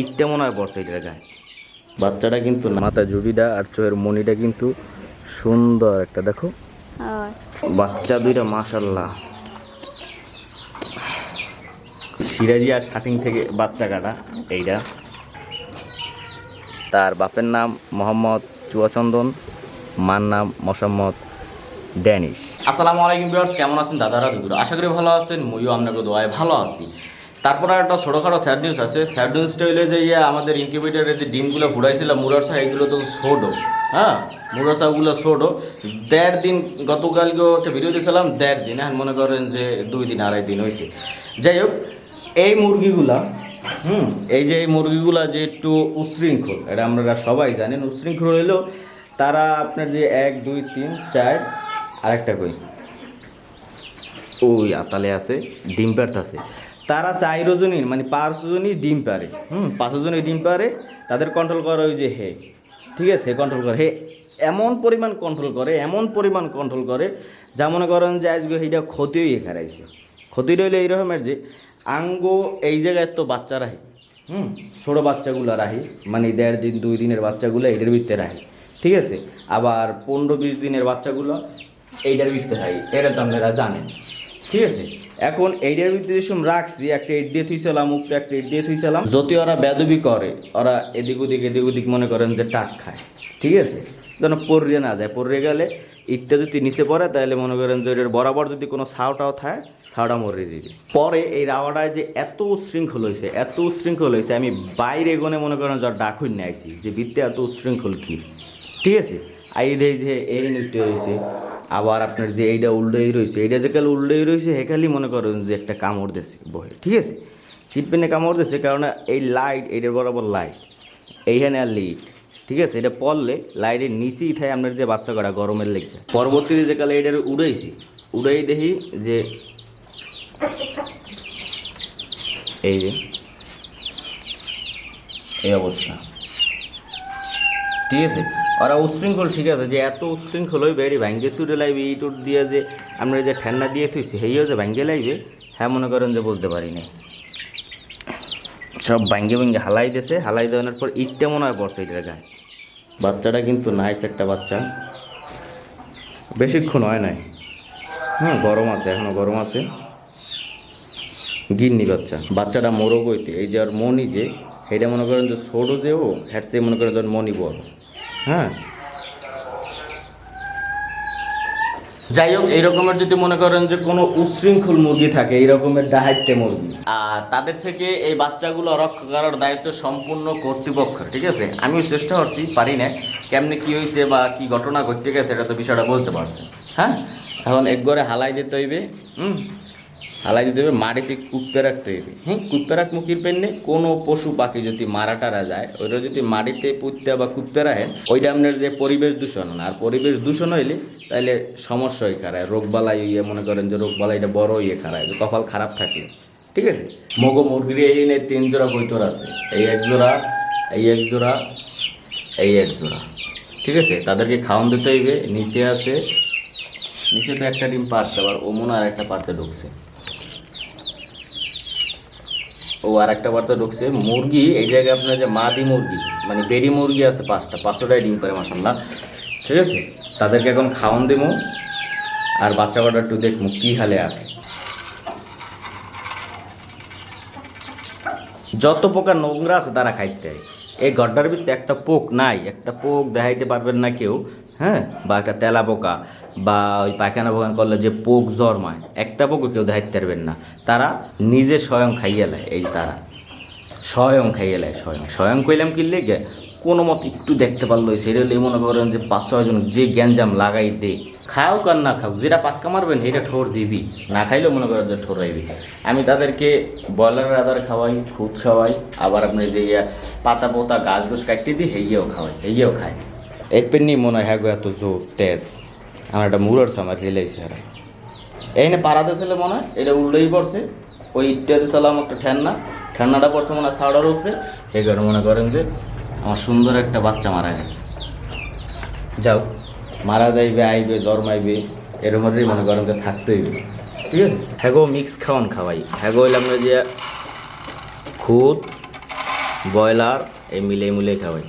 ইটটা মনে হয় পড়ছে এটার গায়ে। বাচ্চাটা কিন্তু না। মাথায় জুড়িটা আর চোখের মনিটা কিন্তু সুন্দর একটা দেখো। বাচ্চা দুইটা মাশাল্লাহ সিরাজি আর শাটিং থেকে বাচ্চা কাটা এইটা। তার বাপের নাম মোহাম্মদ চুয়াচন্দন মার নাম মোসাম্মদ ড্যানিশ। আসসালামু আলাইকুম ভিউয়ার্স কেমন আছেন দাদারা দুদুরা? আশা করি ভালো আছেন মইও আপনাকে দোয়ায় ভালো আছি। তারপর একটা ছোটোখাটো স্যাড নিউজ আছে। স্যাড নিউজটা হইলে যে ইয়া আমাদের ইনকিউবেটারে যে ডিমগুলো ফুটাইছিলাম মুরারসা এগুলো তো ছোটো হ্যাঁ? মুরারসাগুলো ছোটো দেড় দিন গতকালকেও একটা ভিডিও দিয়েছিলাম, দেড় দিন, এখন মনে করেন যে দুই দিন, আড়াই দিন হয়েছে যাই হোক, এই মুরগিগুলা, হুম, এই যে এই মুরগিগুলা যে একটু উশৃঙ্খল, এটা আমরা সবাই জানেন উশৃঙ্খল হইলেও তারা আপনার যে এক, দুই, তিন, চার, আরেকটা কই? ওই আতালে আছে, ডিম পারতাছে তারা চাইরোজনই মানে পাঁচজনই ডিম পারে। হুম পাঁচজনই ডিম পারে, তাদের কন্ট্রোল করে ওই যে হে। ঠিক আছে কন্ট্রোল করে। হে এমন পরিমাণ কন্ট্রোল করে, এমন পরিমাণ কন্ট্রোল করে, যা মনে করেন যে আজকে এইটা ক্ষতি হয়ে খারাইছে ক্ষতি রইলে এই রকমের যে, আঙ্গ এই জায়গায় তো বাচ্চা রাখে হুম, ছোটো বাচ্চাগুলো রাখি মানে দেড় দিন, দুই দিনের বাচ্চাগুলো এইটার ভিতরে রাখি ঠিক আছে, আবার পনেরো বিশ দিনের বাচ্চাগুলো এইটার ভিতরে রাখি এটা তো আপনারা জানেন। ঠিক আছে এখন এইটার ভিতরে যেসব রাখছি একটা ইট দিয়ে থুইছিলাম উপরে একটা এড দিয়ে থুইছিলাম যদি ওরা বেদবি করে, ওরা এদিক ওদিক এদিক ওদিক মনে করেন যে টাক খায়, ঠিক আছে? যেন পড়ে না যায় পড়ে গেলে ইটটা যদি নিচে পড়ে, তাহলে মনে করেন যে বরাবর যদি কোনো ছাওটাও থাকে, ছাওটা মরে যাবে। পরে এই রাওয়াটায় যে এত উশৃঙ্খল হয়েছে এত উশৃঙ্খল হয়েছে আমি বাইরে গনে মনে করেন যা ডাকুন নিয়ে আইছি, যে বৃত্তে এত উশৃঙ্খল কী? ঠিক আছে? আই দেই যে এই নৃত্য হয়েছে আবার আপনার যে এইটা উল্টোই রয়েছে এইটা যে কাল উল্টোই রয়েছে হেখালি মনে করেন যে একটা কামড় দিয়েছে বহে, ঠিক আছে? শীত পেনে কামড় দিয়েছে কারণ এই লাইট এইটার বরাবর লাইট এইখানে আর লিট ঠিক আছে? এটা পড়লে লাইটের নিচেই থাকে আপনার যে বাচ্চা করা গরমের লেগে পরবর্তীতে যে কালে এটার উড়াইছি, উড়াই দেখি যে এই যে, এই অবস্থা, ঠিক আছে? ওরা উশৃঙ্খল, ঠিক আছে? যে এত উশৃঙ্খল হইবে এটি ভাঙ্গে সুরে লাইবে ইটুট দিয়ে যে আমরা যে ঠান্ডা দিয়ে থুইছি সেইও যে ভাঙ্গে লাইবে হ্যাঁ মনে করেন যে বুঝতে পারি না সব ভাঙ্গে ভাঙ্গে হালাই দিয়েছে, হালাই দেওয়ানোর পর ইটটা মনে হয় পড়ছে এটার গায়ে। বাচ্চাটা কিন্তু নাইস একটা বাচ্চা। বেশিক্ষণ হয় নাই। হ্যাঁ গরম আছে, এখনও গরম আছে। গিন্নি বাচ্চা, বাচ্চাটা মোরগ হইতে, এই যে আর মনি যে এটা মনে করেন যে ছোটো যে ও হ্যাটসে মনে করেন যে মনি বড়। হ্যাঁ। যাই হোক, এই রকমের যদি মনে করেন যে কোনো উশৃঙ্খল মুরগি থাকে, এই রকমের ডাহাইতে মুরগি। আর তাদের থেকে এই বাচ্চাগুলো রক্ষা করার দায়িত্ব সম্পূর্ণ কর্তৃপক্ষের ঠিক আছে? আমিও চেষ্টা করছি, পারি না। কেমনে কি হয়েছে বা কি ঘটনা ঘটতে গেছে, এটা তো বিষয়টা বুঝতে পারছে হ্যাঁ? এখন একবারে হালাই দিতে হইবে, হুম? হালাই দিতে হবে মাটিতে কুপতে রাখতে হইবে হ্যাঁ কুপতে রাখ মুখির পেন্নে, কোনো পশু পাখি যদি মারা টারা যায়, ওইটা যদি মাটিতে পুঁততে বা কুপতে রাখেন ওইটা আপনার যে পরিবেশ দূষণ। না আর পরিবেশ দূষণ হইলে তাহলে সমস্যা হয়ে খারায় রোগবালাই ইয়ে মনে করেন যে রোগবালাইটা বড় ইয়ে খারায় কপাল খারাপ থাকলে ঠিক আছে? মগো মুরগির এই নে তিন জোড়া বৈতর আছে। এই এক জোড়া, এই এক জোড়া, এই এক জোড়া। ঠিক আছে? তাদেরকে খাওয়ান দিতে হইবে, নিচে আছে, নিচে তো একটা ডিম পারছে আবার ওমন মনে আর একটা পারতে ঢুকছে। ও আর একটা বার্তা ঢুকছে। মুরগি, এই জায়গায় আপনার যে মাদি মুরগি মানে বেরি মুরগি আছে পাঁচটা পাঁচটাই ডিম পারে মাসাল্লাহ ঠিক আছে? তাদেরকে এখন খাওয়ান দেবো আর বাচ্চা কটা একটু দেখব কী হালে আছে। যত প্রকার নোংরা আছে তারা খাইতে এই গড্ডার ভিতরে একটা পোক নাই, একটা পোক দেখাইতে পারবেন না কেউ হ্যাঁ? বা একটা তেলা পোকা বা ওই পায়খানা পোকা করলে যে পোক জন্মায় একটা পোকও কেউ দেখাইতে পারবেন না। তারা নিজে স্বয়ং খাইয়ে নেয়, এই তারা। স্বয়ং খাইয়ে নেয়, স্বয়ং। স্বয়ং কইলাম কি লেগে, কোনো মত একটু দেখতে পারল সেটা হলে মনে করেন যে পাঁচ ছয়জন যে গ্যাঞ্জাম লাগাই দে খাও কার না খাও যেটা পাক্কা মারবেন সেটা ঠোর দিবি, না খাইলেও মনে করেন যে ঠোরাইবি আমি তাদেরকে ব্রয়লারের আদার খাওয়াই, খুদ খাওয়াই, আবার আপনি যে পাতা পোতা গাছ গোছ কাটতে দিই, হেইয়েও খাওয়াই, হেইয়েও খাই। এক পেন্নি মনে হয় হ্যাঁ এত জোর, তেজ। আমার একটা মুরর আমার রিলাইছে আর। এইখানে পাড়াতে ছিল মনে হয়, এটা উল্টোই পড়ছে। ওই ইত্যাদি সালাম একটা ঠেন্না। ঠেন্নাটা পড়ছে মনে হয় সাউডার উপরে। এই কারণে মনে করেন যে আমার সুন্দর একটা বাচ্চা মারা গেছে। যাও, মারা যাইবে, আইবে, জন্মাইবে এর মধ্যেই মনে করেন যে থাকতে হইবে। ঠিক আছে? হ্যাগো মিক্স খাওয়ান খাওয়াই। হ্যাগো হইলাম যে খুদ, ব্রয়লার, এই মিলে মিলে খাওয়াই।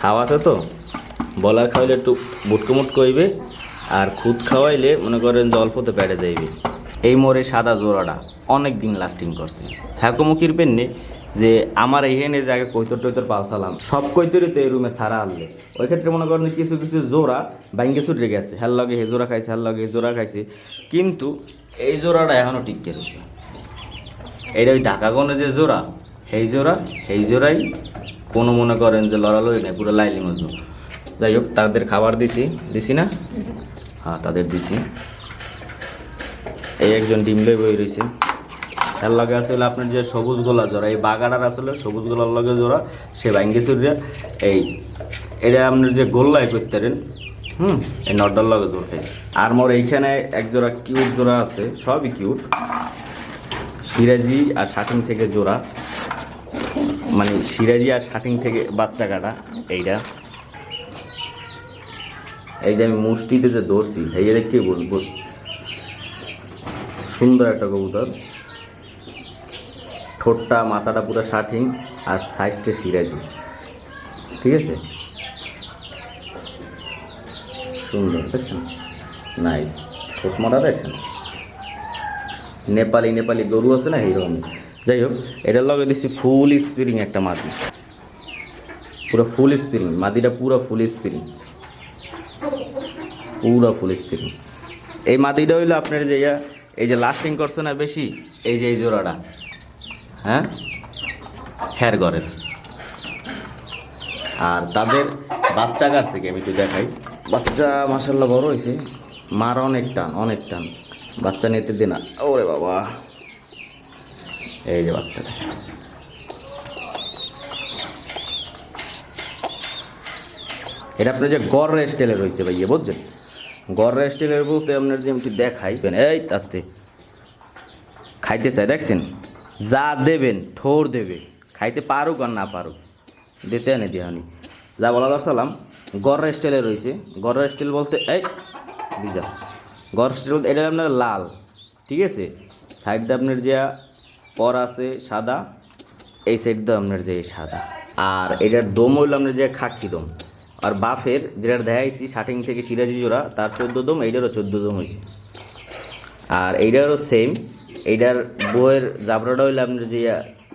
খাওয়া আছে তো? বলার খাওয়াইলে একটু বুটকুমুট কইবে আর খুদ খাওয়াইলে মনে করেন যে অল্পতে পেটে যাইবে। এই মোরে সাদা জোড়াটা অনেক দিন লাস্টিং করছে হ্যাকমুখির পেননে, যে আমার এইখানে যে আগে কৈতর টৈতর পালসালাম, সব কৈতরই তো এই রুমে সারা আনলে। ওই ক্ষেত্রে মনে করেন কিছু কিছু জোড়া বাইঙ্গে ছুটে গেছে। হ্যার লগে হে জোড়া খাইছে হ্যার লগে হে জোড়া খাইছে। কিন্তু এই জোড়াটা এখনও টিকে রয়েছে এইটা ওই ঢাকাগণে যে জোড়া, সেই জোড়া, সেই জোড়াই কোনো মনে করেন যে লড়ালড়ি নেই, পুরো লাইলি মজু যাই হোক, তাদের খাবার দিছি। দিছি না? হ্যাঁ তাদের দিছি। এই একজন ডিম লই বই রয়েছে তার লগে আসলে আপনার যে সবুজ গোলা জোড়া, এই বাগাটার আসলে সবুজ গোলার লগে জোড়া, সে ভাঙ্গে চুরিয়া, এই, এটা আপনার যে গোল্লাই করতে পারেন, হুম, এই নড্ডার লগে জোর আর মোর এইখানে এক জোড়া কিউট জোড়া আছে, সবই কিউট। সিরাজি আর শাটিং থেকে জোড়া। মানে সিরাজি আর শাটিং থেকে বাচ্চা কাটা, এইটা। এই যে আমি মুষ্টিতে যে ধরছি, এই যে কি বলব? সুন্দর একটা কবুতর। ঠোঁটটা, মাথাটা পুরো শাটিং আর সাইজটা সিরাজি। ঠিক আছে? সুন্দর, দেখছেন? নাইস ঠোঁট মারা দেখছেন? নেপালি নেপালি গরু আছে না, এইরকম। যাই হোক, এটার লগে দিচ্ছি ফুল স্প্রিং একটা মাদি। পুরো ফুল স্প্রিং, মাদিটা পুরো ফুল স্প্রিং। পুরো ফুল স্প্রিং এই মাদিটা হইল আপনার যে এই যে লাস্টিং করছে না বেশি, এই যে এই জোড়াটা। হ্যাঁ? হ্যার ঘরের আর তাদের বাচ্চা কাটছে কি আমি একটু দেখাই। বাচ্চা মাসাল্লাহ বড় হয়েছে মার অনেক টান অনেক টান। বাচ্চা নিতে দে না। ওরে বাবা। এই যে বাচ্চাটা। এটা আপনার যে গড় স্টাইলের রয়েছে ভাইয়া, বুঝছেন? গড় স্টাইলের বলতে আপনার যে একটু দেখাই এই আস্তে খাইতে চাই, দেখছেন? যা দেবেন ঠোর দেবে। খাইতে পারুক আর না পারুক, দিতে আনে দিহানি যা বলা দরসালাম গড় স্টাইলে রয়েছে। গড় স্টাইল বলতে, এই বিজা গড় বলতে, এটা আপনার লাল, ঠিক আছে? সাইডটা আপনার যে পর আছে সাদা, এই সাইডটা আপনার যে সাদা। আর এটার দম হইল আপনার যে খাকি দম। আর বাফের যেটা দেখাইছি, শাটিং থেকে সিরাজি জোড়া তার চোদ্দ দম, এইটারও চোদ্দ দম হয়েছে আর এইটারও সেম এইটার বইয়ের জাবরাটা হইলে আপনার যে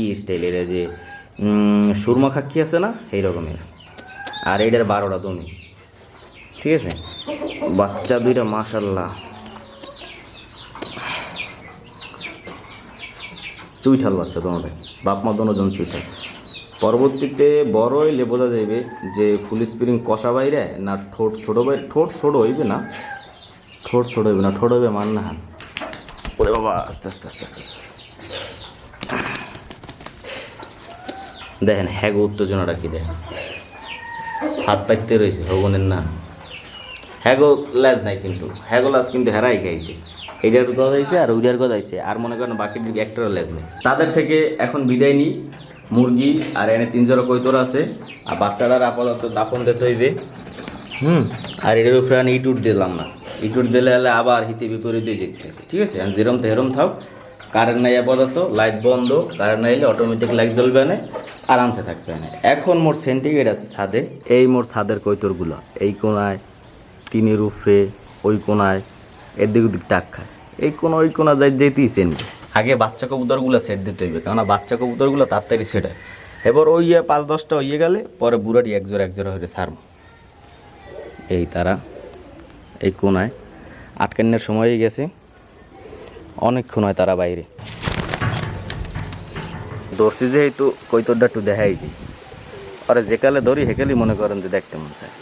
ই স্টাইলের যে সুরমা খাক্কি আছে না এই রকমের। আর এইটার বারোটা দমি। ঠিক আছে? বাচ্চা দুইটা মাশাল্লাহ চুইঠাল বাচ্চা তোমাদের। বাপ মা দোনোজন চুইঠাল। পরবর্তীতে বড় হইলে বোঝা যাবে যে ফুল স্প্রিং কষা বাইরে না ঠোঁট ছোট বাইরে ঠোঁট ছোট হইবে না? ঠোঁট ছোট হইবে না, ঠোঁট হইবে মান না হান ওরে বাবা, আস্তে আস্তে আস্তে আস্তে আস্তে দেখেন হ্যাগো উত্তেজনাটা কি দেখেন? হাত পাইতে রয়েছে ভগবানের না হ্যাগো ল্যাজ নাই কিন্তু। হ্যাগো লাজ কিন্তু হেরাই খাইছে। এইটার কথা হয়েছে আর ওইটার কথা হয়েছে আর মনে করেন বাকি একটারও ল্যাজ নেই। তাদের থেকে এখন বিদায় নিই। মুরগি আর এনে তিন জোড়া কৈতর আছে। আর বাচ্চাটার আপাতত দাফন দিতে হইবে। হুম। আর এটার উপরে আমি ইটুট দিলাম না। ইটুট দিলে হলে আবার হিতে বিপরীতে যেতে হবে। ঠিক আছে? যেরম তেরম থাক কারেন্ট নাই আপাতত লাইট বন্ধ কারেন্ট নাইলে অটোমেটিক লাইট জ্বলবে না আরামসে থাকবে না। এখন মোর সেন্টিগ্রেড আছে ছাদে এই মোর ছাদের কৈতরগুলো। এই কোনায় টিনের উপরে ওই কোনায় এদিক ওদিক টাক খায়। এই কোন ওই কোনা যাই যেতেই সেন্ট আগে বাচ্চা কবুতরগুলো সেট দিতে হইবে, কেননা বাচ্চা কবুতরগুলো তাড়াতাড়ি সেট হয়। এবার ওই পাঁচ দশটা হইয়ে গেলে পরে বুড়াটি এক জোড়া এক জোড়া হয়ে ছাড়ব। এই তারা, এই কোনায় আটকান্নের সময় গেছে। অনেকক্ষণ হয় তারা বাইরে। ধরছি যেহেতু কৈতরটা একটু দেখাই দিই। আরে যেকালে ধরি হেকালি মনে করেন যে দেখতে মন চায়।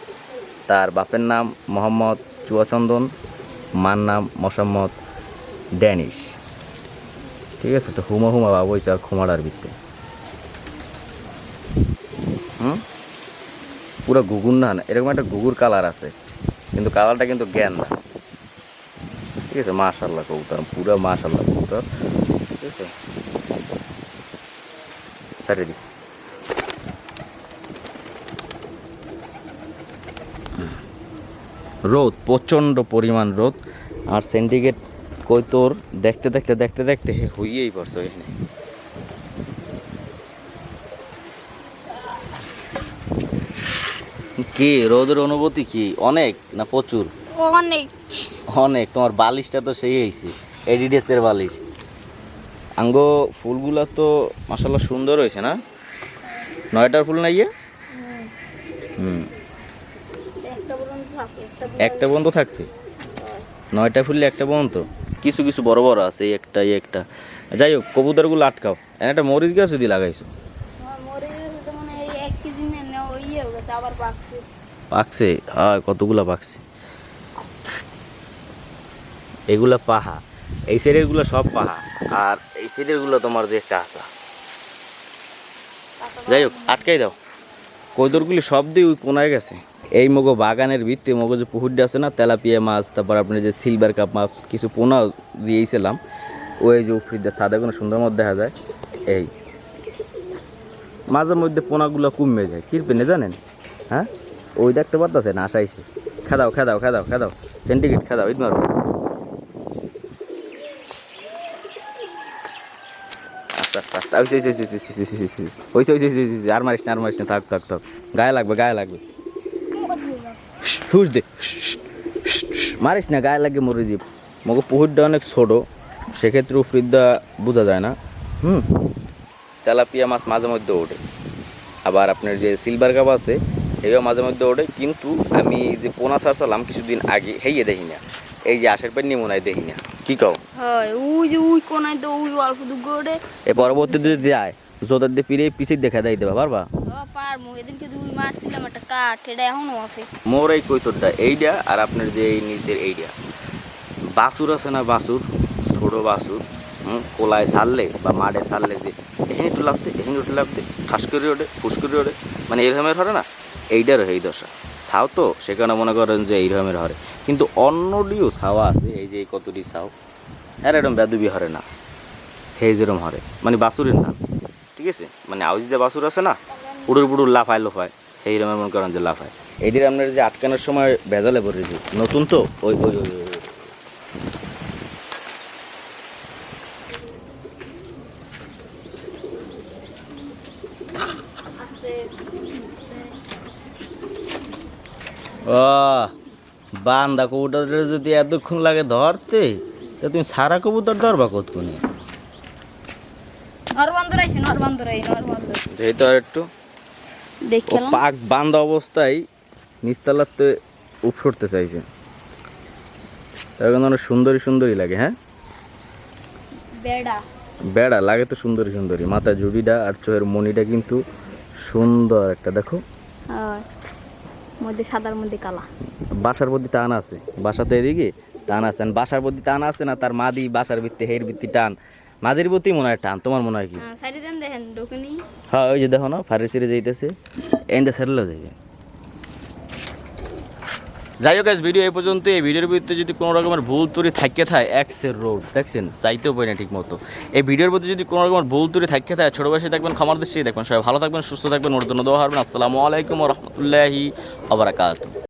তার বাপের নাম মোহাম্মদ চুয়াচন্দন, মার নাম মোসাম্মদ ড্যানিশ। ঠিক আছে তো হুমা হুমা বাবু হয়েছে আর খুমাড়ার ভিত্তে হুম? পুরো গুগুর না না, এরকম একটা গুগুর কালার আছে কিন্তু কালারটা কিন্তু জ্ঞান না। ঠিক আছে মাশাল্লাহ কবুতর পুরো মাশাল্লাহ কবুতর। ঠিক আছে? সারি দি রোদ প্রচণ্ড পরিমাণ রোদ আর সেন্ডিকেট কই তোর? দেখতে দেখতে দেখতে দেখতে হইয়েই পড়ছো এখানে কি রোদের অনুভূতি কি? অনেক না প্রচুর? অনেক। অনেক তোমার বালিশটা তো সেই হয়েছে এডিডেসের বালিশ। আঙ্গো ফুলগুলা তো মাসাল্লাহ সুন্দর হয়েছে না? নয়টার ফুল না ইয়ে? হুম। একটা বন্ধ থাকবে হ্যাঁ। নয়টা ফুললে একটা পর্যন্ত কিছু কিছু বড় বড় আছে এই একটা এই একটা। যাই হোক কবুতরগুলো আটকাও। এখানে একটা মরিচ গাছ যদি লাগাইছো? হয়ে পাকছে। পাকছে? হ্যাঁ কতগুলা পাকছে? এগুলা পাহা। এই সাইডেরগুলো সব পাহা। আর এই সাইডেরগুলো তোমার যে কাঁচা যাই হোক আটকাই দাও। কৈদরগুলি সব দিয়ে ওই কোনায় গেছে। এই মগো বাগানের ভিত্তি মগো যে পুকুরটা আছে না তেলাপিয়া মাছ তারপর আপনার যে সিলভার কাপ মাছ কিছু পোনা দিয়েছিলাম ওই যে উফরিদা সাদা কোনো সুন্দর মধ্যে দেখা যায় এই মাঝে মধ্যে পোনাগুলো কমে যায় কিরপেনে জানেন হ্যাঁ ওই দেখতে পারতেছে না আসাইছে খেদাও খেদাও খেদাও খেদাও সেন্টিগ্রেড খেদাও ইট মারো আর মারিস না আর মারিস না থাক থাক থাক গায়ে লাগবে গায়ে লাগবে হুস দে মারিস না গায়ে লাগে মরে যাবে। মগো পুকুরটা অনেক ছোট সেক্ষেত্রে উফরিদা বোঝা যায় না। হুম তেলাপিয়া মাছ মাঝে মধ্যে ওঠে। আবার আপনার যে সিলভার কাপ আছে এগুলো মাঝে মধ্যে ওঠে কিন্তু আমি যে পোনা ছাড়ছিলাম কিছুদিন আগে হেয়ে দেখি না। এই যে আশের পর নিমুনায় দেখি না। কি কও? হয় ওই যে ওই কোনায় তো ওই অল্প দূর গড়ে এ পরবর্তীতে যদি যায়। জোতার দিয়ে ফিরে পিছিয়ে দেখা দেয় দেবা পারবা? মোর এই কৈতরটা এইটা আর আপনার যে এই নিচের এইটা বাসুর আছে না বাসুর? ছোট বাসুর। কোলায় ছাড়লে বা মাঠে ছাড়লে যে এখানে একটু লাগতে এখানে একটু লাগতে ঠাস করে ওঠে ফুস করে ওঠে। মানে এই রকমের হরে না? এইটারও এই দশা। ছাও তো সেখানে মনে করেন যে এই রকমের হরে। কিন্তু অন্যটিও ছাওয়া আছে এই যে এই কতটি ছাও। আর এরকম বেদুবি হরে না। সেই যেরকম হরে। মানে বাসুরের না। ঠিক আছে? মানে আউজি যে বাসুর আছে না, উড়ুর বুড়ুর লাফায় লোফায়, সেই রকমের মনে করেন যে লাফায়। এইটির আপনার যে আটকানোর সময় ভেজালে পড়েছি নতুন তো? ওই ওই ওই ও, বান্দা কবুতরের যদি এতক্ষণ লাগে ধরতে, তা তুমি সারা কবুতর ধরবা কতক্ষণে? নরবন্দর আইছে নরবন্দর এই তো একটু দেখলাম পাক বান্ধা অবস্থায় নিস্তালাতে উপসরতে চাইছে। এখন অনেক সুন্দরী সুন্দরী লাগে হ্যাঁ? বেড়া। বেড়া লাগে তো সুন্দরী সুন্দরী। মাথা জুড়িটা আর চোখের মনিটা কিন্তু সুন্দর একটা দেখো। মধ্যে সাদার মধ্যে কালা। বাসার প্রতি টান আছে। বাসাতে এদিকে টান আছে। বাসার প্রতি টান আছে না তার মাদি বাসার ভিত্তি হের ভিত্তি টান। মাদির প্রতি মনে হয় টান তোমার মনে হয় কি? হ্যাঁ ওই যে দেখো না ফারে সিরে যাইতেছে। এন্ডে সারলে যাবে যাই হোক ভিডিও এই পর্যন্ত এই ভিডিওর ভিতরে যদি কোনো রকমের ভুল ত্রুটি থাকে থাকে এক্সের রোড দেখছেন? চাইতেও পাই না ঠিক মতো এই ভিডিওর প্রতি যদি কোনো রকমের ভুল ত্রুটি থাকে থাকে ছোটো বয়সে দেখবেন ক্ষমার দৃষ্টি দেখবেন। সবাই ভালো থাকবেন সুস্থ থাকবেন ওর জন্য দোয়া হারবেন আসসালামু আলাইকুম রহমতুল্লাহি আবরাকাত